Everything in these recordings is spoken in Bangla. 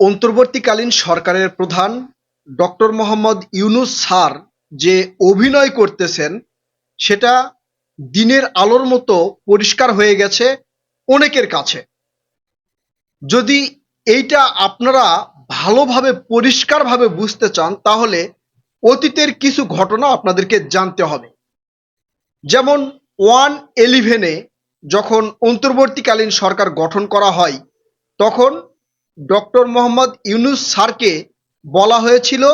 অন্তর্বর্তীকালীন সরকারের প্রধান ডক্টর মোহাম্মদ ইউনুস স্যার যে অভিনয় করতেছেন, সেটা দিনের আলোর মতো পরিষ্কার হয়ে গেছে অনেকের কাছে। যদি এইটা আপনারা ভালোভাবে, পরিষ্কারভাবে বুঝতে চান, তাহলে অতীতের কিছু ঘটনা আপনাদেরকে জানতে হবে। যেমন ওয়ান এলিভেনে যখন অন্তর্বর্তীকালীন সরকার গঠন করা হয়, তখন ডক্টর মোহাম্মদ ইউনুস স্যারকে বলা হয়েছিল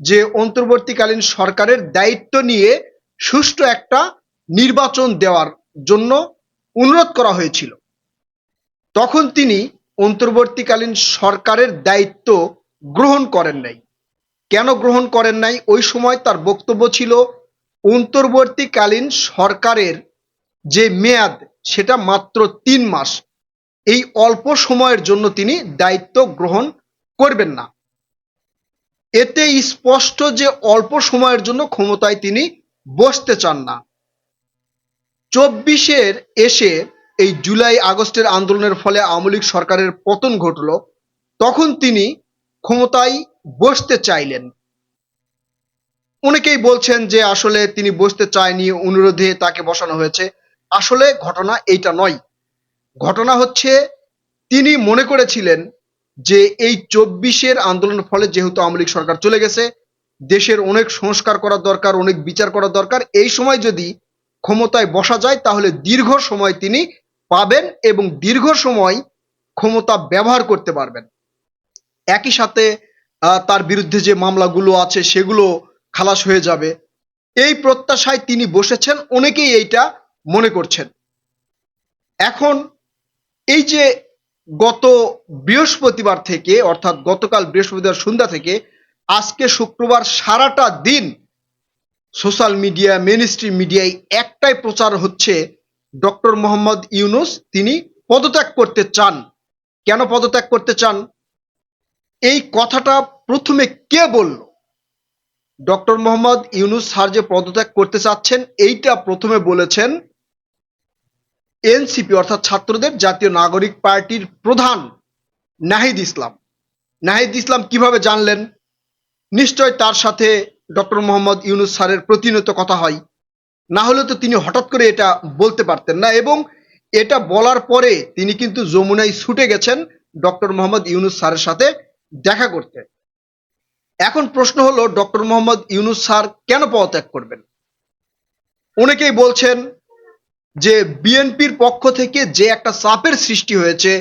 যে অন্তর্বর্তীকালীন সরকারের দায়িত্ব নিয়ে সুষ্ঠু একটা নির্বাচন দেওয়ার জন্য অনুরোধ করা হয়েছিল। তখন তিনি অন্তর্বর্তীকালীন সরকারের দায়িত্ব গ্রহণ করেন নাই। কেন গ্রহণ করেন নাই? ওই সময় তার বক্তব্য ছিল, অন্তর্বর্তীকালীন সরকারের যে মেয়াদ, সেটা মাত্র তিন মাস। এই অল্প সময়ের জন্য তিনি দায়িত্ব গ্রহণ করবেন না। এতে স্পষ্ট যে অল্প সময়ের জন্য ক্ষমতায় তিনি বসতে চান না। চব্বিশের এসে এই জুলাই আগস্টের আন্দোলনের ফলে আওয়ামী লীগ সরকারের পতন ঘটল, তখন তিনি ক্ষমতায় বসতে চাইলেন। অনেকেই বলছেন যে আসলে তিনি বসতে চায়নি, অনুরোধে তাকে বসানো হয়েছে। আসলে ঘটনা এইটা নয়। ঘটনা হচ্ছে, তিনি মনে করেছিলেন যে এই চব্বিশের আন্দোলনের ফলে যেহেতু আওয়ামী লীগ সরকার চলে গেছে, দেশের অনেক সংস্কার করা দরকার, অনেক বিচার করা দরকার, এই সময় যদি ক্ষমতায় বসা যায়, তাহলে দীর্ঘ সময় তিনি পাবেন এবং দীর্ঘ সময় ক্ষমতা ব্যবহার করতে পারবেন। একই সাথে তার বিরুদ্ধে যে মামলাগুলো আছে, সেগুলো খালাস হয়ে যাবে। এই প্রত্যাশায় তিনি বসেছেন, অনেকেই এইটা মনে করছেন। এখন এই যে গত বৃহস্পতিবার থেকে, অর্থাৎ গতকাল বৃহস্পতিবার সন্ধ্যা থেকে, আজকে শুক্রবার সারাটা দিন সোশ্যাল মিডিয়া মেন স্ট্রিম মিডিয়ায় একটাই প্রচার হচ্ছে ডক্টর মোহাম্মদ ইউনুস। তিনি পদত্যাগ করতে চান। কেন পদত্যাগ করতে চান? এই কথাটা প্রথমে কে বলল? ডক্টর মোহাম্মদ ইউনুস স্যার যে পদত্যাগ করতে চাচ্ছেন, এইটা প্রথমে বলেছেন এনসিপি অর্থাৎ ছাত্রদের জাতীয় নাগরিক পার্টির প্রধান নাহিদ ইসলাম। নাহিদ ইসলাম কীভাবে জানলেন? নিশ্চয় তার সাথে ডক্টর মোহাম্মদ ইউনুস স্যারের প্রতিনিয়ত কথা হয়। না হলে তো তিনি হঠাৎ করে এটা বলতে পারতেন না এবং এটা বলার পরে তিনি কিন্তু যমুনায় ছুটে গেছেন ডক্টর মোহাম্মদ ইউনুস স্যারের সাথে দেখা করতে। এখন প্রশ্ন হলো, ডক্টর মোহাম্মদ ইউনুস স্যার কেন পদত্যাগ করবেন? অনেকেই বলছেন যে বিএনপির পক্ষ থেকে যে একটা চাপের সৃষ্টি হয়েছে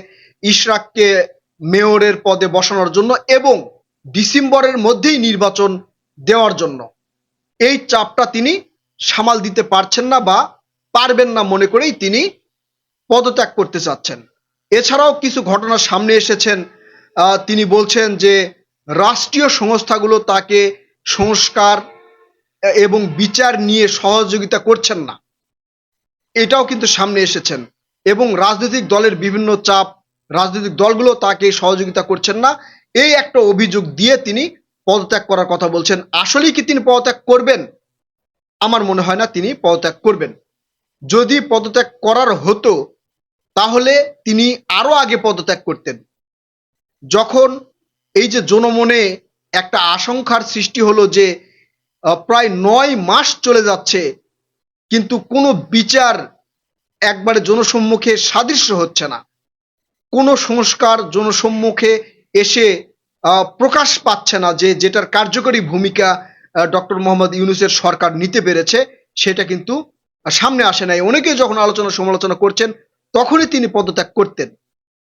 ইশরাককে মেয়রের পদে বসানোর জন্য এবং ডিসেম্বরের মধ্যেই নির্বাচন দেওয়ার জন্য। এই চাপটা তিনি সামাল দিতে পারছেন না বা পারবেন না মনে করেই তিনি পদত্যাগ করতে চাচ্ছেন। এছাড়াও কিছু ঘটনা সামনে এসেছেন। তিনি বলছেন যে রাষ্ট্রীয় সংস্থাগুলো তাকে সংস্কার এবং বিচার নিয়ে সহযোগিতা করছেন না। এটাও কিন্তু সামনে এসেছেন। এবং রাজনৈতিক দলের বিভিন্ন চাপ, রাজনৈতিক দলগুলো তাকে সহযোগিতা করছেন না। এই একটা অভিযোগ দিয়ে তিনি পদত্যাগ করার কথা বলছেন। আসলেই কি তিনি পদত্যাগ করবেন? আমার মনে হয় না তিনি পদত্যাগ করবেন। যদি পদত্যাগ করার হতো, তাহলে তিনি আরও আগে পদত্যাগ করতেন। যখন এই যে জনমনে একটা আশঙ্কার সৃষ্টি হলো যে প্রায় নয় মাস চলে যাচ্ছে কিন্তু কোনো বিচার একবারে জনসম্মুখে সাদৃশ্য হচ্ছে না। কোনো সংস্কার জনসম্মুখে এসে প্রকাশ পাচ্ছে না যে যেটার কার্যকরী ভূমিকা ডক্টর মোহাম্মদ ইউনুসের সরকার নিতে পেরেছে, সেটা কিন্তু সামনে আসে নাই। অনেকে যখন আলোচনা সমালোচনা করছেন, তখনই তিনি পদত্যাগ করতেন।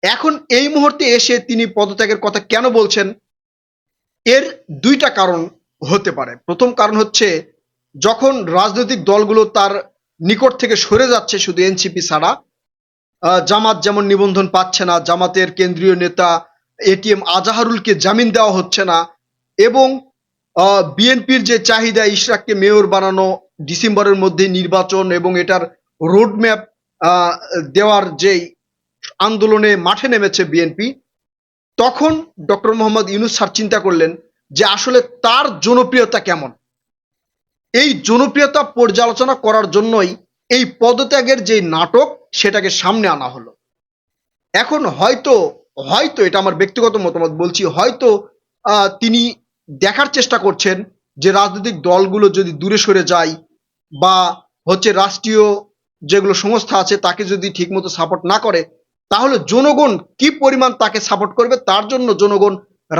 এখন এই মুহূর্তে এসে তিনি পদত্যাগের কথা কেন বলছেন? এর দুইটা কারণ হতে পারে। প্রথম কারণ হচ্ছে যখন রাজনৈতিক দলগুলো তার নিকট থেকে সরে যাচ্ছে শুধু এনসিপি ছাড়া জামাত যেমন নিবন্ধন পাচ্ছে না, জামাতের কেন্দ্রীয় নেতা এটিএম আজাহারুলকে জামিন দেওয়া হচ্ছে না, এবং বিএনপির যে চাহিদা ইশরাককে মেয়র বানানো ডিসেম্বরের মধ্যে নির্বাচন এবং এটার রোডম্যাপ দেওয়ার যেই আন্দোলনে মাঠে নেমেছে বিএনপি তখন ডক্টর মোহাম্মদ ইউনুস স্যার চিন্তা করলেন যে আসলে তার জনপ্রিয়তা কেমন? এই জনপ্রিয়তা পর্যালোচনা করার জন্যই এই পদত্যাগের যে নাটক, সেটাকে সামনে আনা হলো। এখন হয়তো হয়তো এটা আমার ব্যক্তিগত মতামত বলছি, হয়তো তিনি দেখার চেষ্টা করছেন যে রাজনৈতিক দলগুলো যদি দূরে সরে যায় বা হচ্ছে রাষ্ট্রীয় যেগুলো সংস্থা আছে তাকে যদি ঠিকমতো সাপোর্ট না করে, তাহলে জনগণ কি পরিমাণ তাকে সাপোর্ট করবে, তার জন্য জনগণ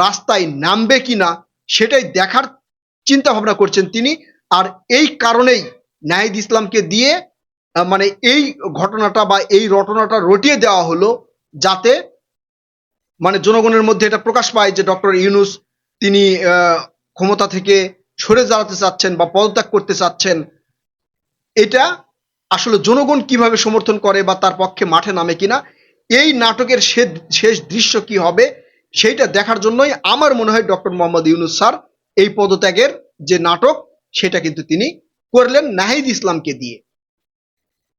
রাস্তায় নামবে কিনা, সেটাই দেখার চিন্তা ভাবনা করছেন তিনি। আর এই কারণেই নাহিদ ইসলামকে দিয়ে মানে এই ঘটনাটা বা এই রটনাটা রটিয়ে দেওয়া হলো যাতে মানে জনগণের মধ্যে এটা প্রকাশ পায় যে ডক্টর ইউনুস তিনি ক্ষমতা থেকে সরে দাঁড়াতে চাচ্ছেন বা পদত্যাগ করতে চাচ্ছেন। এটা আসলে জনগণ কীভাবে সমর্থন করে বা তার পক্ষে মাঠে নামে কিনা, এই নাটকের শেষ দৃশ্য কি হবে সেইটা দেখার জন্যই আমার মনে হয় ডক্টর মোহাম্মদ ইউনুস স্যার এই পদত্যাগের যে নাটক সেটা কিন্তু তিনি করলেন নাহিদ ইসলামকে দিয়ে।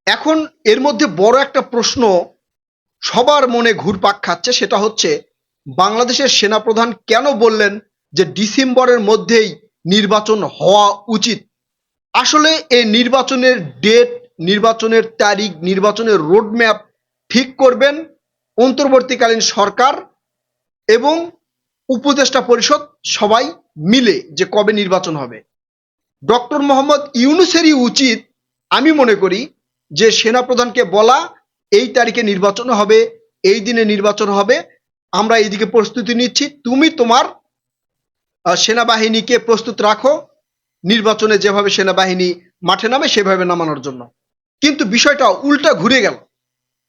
এখন এর মধ্যে বড় একটা প্রশ্ন সবার মনে ঘুরপাক খাচ্ছে, সেটা হচ্ছে বাংলাদেশের সেনাপ্রধান কেন বললেন যে ডিসেম্বরের মধ্যেই নির্বাচন হওয়া উচিত? আসলে এই নির্বাচনের ডেট, নির্বাচনের তারিখ, নির্বাচনের রোডম্যাপ ঠিক করবেন অন্তর্বর্তীকালীন সরকার এবং উপদেষ্টা পরিষদ সবাই মিলে যে কবে নির্বাচন হবে। ডক্টর মোহাম্মদ ইউনুসেরই উচিত, আমি মনে করি, যে সেনাপ্রধানকে বলা, এই তারিখে নির্বাচন হবে, এই দিনে নির্বাচন হবে, আমরা এইদিকে প্রস্তুতি নিচ্ছি, তুমি তোমার সেনাবাহিনীকে প্রস্তুত রাখো, নির্বাচনে যেভাবে সেনাবাহিনী মাঠে নামে, সেভাবে নামানোর জন্য। কিন্তু বিষয়টা উল্টা ঘুরে গেল।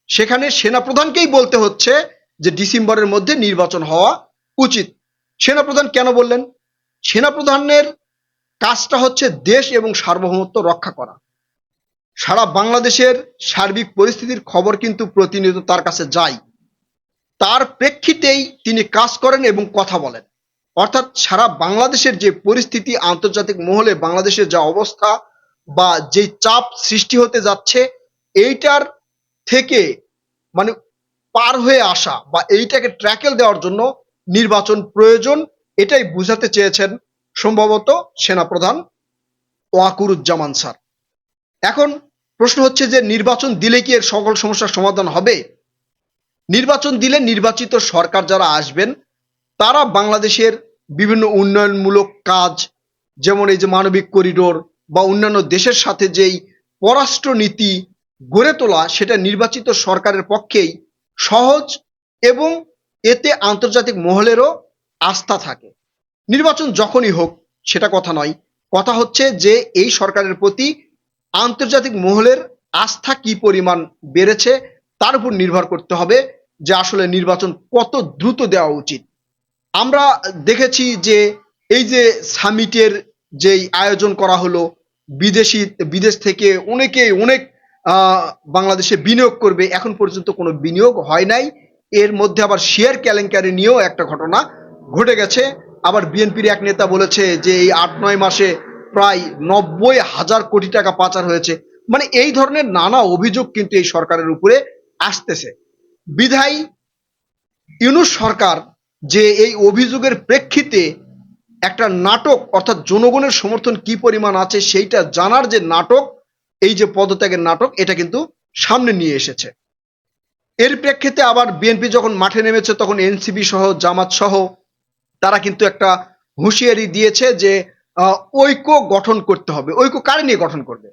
সেখানে সেনাপ্রধানকেই বলতে হচ্ছে যে ডিসেম্বরের মধ্যে নির্বাচন হওয়া উচিত। সেনাপ্রধান কেন বললেন? সেনাপ্রধানের কাজটা হচ্ছে দেশ এবং সার্বভৌমত্ব রক্ষা করা। সারা বাংলাদেশের সার্বিক পরিস্থিতির খবর কিন্তু প্রতিনিয়ত তার কাছে যায়। তার প্রেক্ষিতেই তিনি কাজ করেন এবং কথা বলেন। অর্থাৎ সারা বাংলাদেশের যে পরিস্থিতি, আন্তর্জাতিক মহলে বাংলাদেশের যা অবস্থা বা যে চাপ সৃষ্টি হতে যাচ্ছে, এইটার থেকে মানে পার হয়ে আসা বা এইটাকে ট্র্যাকেল দেওয়ার জন্য নির্বাচন প্রয়োজন, এটাই বুঝাতে চেয়েছেন সম্ভবত সেনাপ্রধান ওয়াকুরুজ্জামান স্যার। এখন প্রশ্ন হচ্ছে যে নির্বাচন দিলে কি এর সকল সমস্যার সমাধান হবে? নির্বাচন দিলে নির্বাচিত সরকার যারা আসবেন, তারা বাংলাদেশের বিভিন্ন উন্নয়নমূলক কাজ, যেমন এই যে মানবিক করিডোর বা অন্যান্য দেশের সাথে যেই পররাষ্ট্র নীতি গড়ে তোলা, সেটা নির্বাচিত সরকারের পক্ষেই সহজ এবং এতে আন্তর্জাতিক মহলেরও আস্থা থাকে। নির্বাচন যখনই হোক, সেটা কথা নয়। কথা হচ্ছে যে এই সরকারের প্রতি আন্তর্জাতিক মহলের আস্থা কি পরিমাণ বেড়েছে, তার উপর নির্ভর করতে হবে যে আসলে নির্বাচন কত দ্রুত দেওয়া উচিত। আমরা দেখেছি যে এই যে সামিটের যেই আয়োজন করা হলো, বিদেশি, বিদেশ থেকে অনেকে অনেক বাংলাদেশে বিনিয়োগ করবে, এখন পর্যন্ত কোনো বিনিয়োগ হয় নাই। এর মধ্যে আবার শেয়ার কেলেঙ্কারি নিয়েও একটা ঘটনা ঘটে গেছে। আবার বিএনপির এক নেতা বলেছে যে এই আট নয় মাসে প্রায় নব্বই হাজার কোটি টাকা পাচার হয়েছে। মানে এই ধরনের নানা অভিযোগ কিন্তু এই সরকারের উপরে আসতেছে। বিধায়ী ইউনুস সরকার যে এই অভিযোগের প্রেক্ষিতে একটা নাটক, অর্থাৎ জনগণের সমর্থন কি পরিমাণ আছে সেইটা জানার যে নাটক, এই যে পদত্যাগের নাটক, এটা কিন্তু সামনে নিয়ে এসেছে। এর প্রেক্ষিতে আবার বিএনপি যখন মাঠে নেমেছে, তখন এনসিপি সহ, জামাত সহ তারা কিন্তু একটা হুঁশিয়ারি দিয়েছে যে ঐক্য গঠন করতে হবে। ঐক্য কারে নিয়ে গঠন করবে?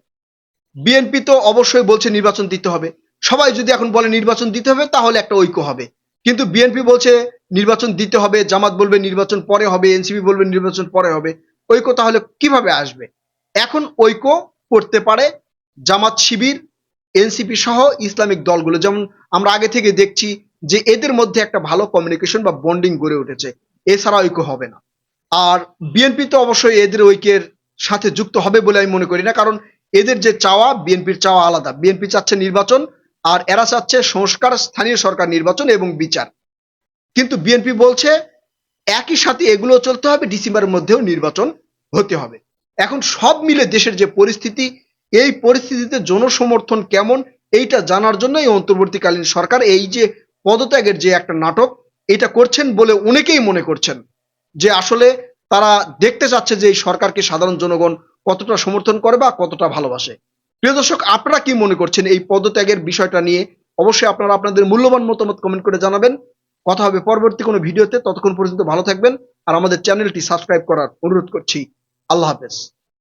বিএনপি তো অবশ্যই বলছে নির্বাচন দিতে হবে। সবাই যদি এখন বলে নির্বাচন দিতে হবে, তাহলে একটা ঐক্য হবে। কিন্তু বিএনপি বলছে নির্বাচন দিতে হবে, জামাত বলবে নির্বাচন পরে হবে, এনসিপি বলবে নির্বাচন পরে হবে। ঐক্য তাহলে কীভাবে আসবে? এখন ঐক্য করতে পারে জামাত শিবির, এনসিপি সহ ইসলামিক দলগুলো। যেমন আমরা আগে থেকে দেখছি যে এদের মধ্যে একটা ভালো কমিউনিকেশন বা বন্ডিং গড়ে উঠেছে। এছাড়া ঐক্য হবে না। আর বিএনপি তো অবশ্যই এদের ঐক্যের সাথে যুক্ত হবে বলে আমি মনে করি না, কারণ এদের যে চাওয়া, বিএনপির চাওয়া আলাদা। বিএনপি চাচ্ছে নির্বাচন, আর এরা চাচ্ছে সংস্কার, স্থানীয় সরকার নির্বাচন এবং বিচার। কিন্তু বিএনপি বলছে, একই সাথে এগুলো চলতে হবে, ডিসেম্বরের মধ্যেও নির্বাচন হতে হবে। এখন সব মিলে দেশের যে পরিস্থিতি, এই পরিস্থিতিতে জনসমর্থন কেমন, এইটা জানার জন্য এই অন্তর্বর্তীকালীন সরকার এই যে পদত্যাগের যে একটা নাটক এটা করছেন বলে অনেকেই মনে করছেন যে আসলে তারা দেখতে চাচ্ছে যে এই সরকারকে সাধারণ জনগণ কতটা সমর্থন করে বা কতটা ভালোবাসে। প্রিয় দর্শক, আপনারা কি মনে করছেন এই পদত্যাগের বিষয়টা নিয়ে? অবশ্যই আপনারা আপনাদের মূল্যবান মতামত কমেন্ট করে জানাবেন। কথা হবে পরবর্তী কোনো ভিডিওতে। ততক্ষণ পর্যন্ত ভালো থাকবেন। আর আমাদের চ্যানেলটি সাবস্ক্রাইব করার অনুরোধ করছি। আল্লাহ হাফেজ।